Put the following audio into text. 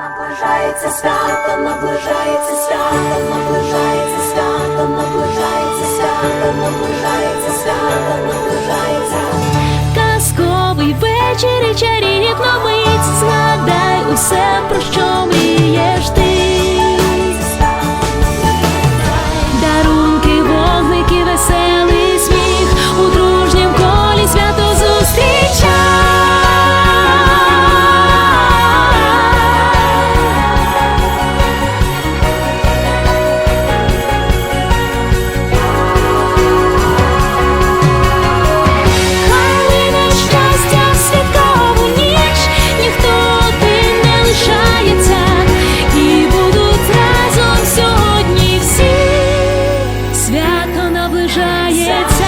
Наближається свято, наближається свято, наближається свято, наближається свято, наближається свято, наближається казковий вечір і чарівно ми наближається.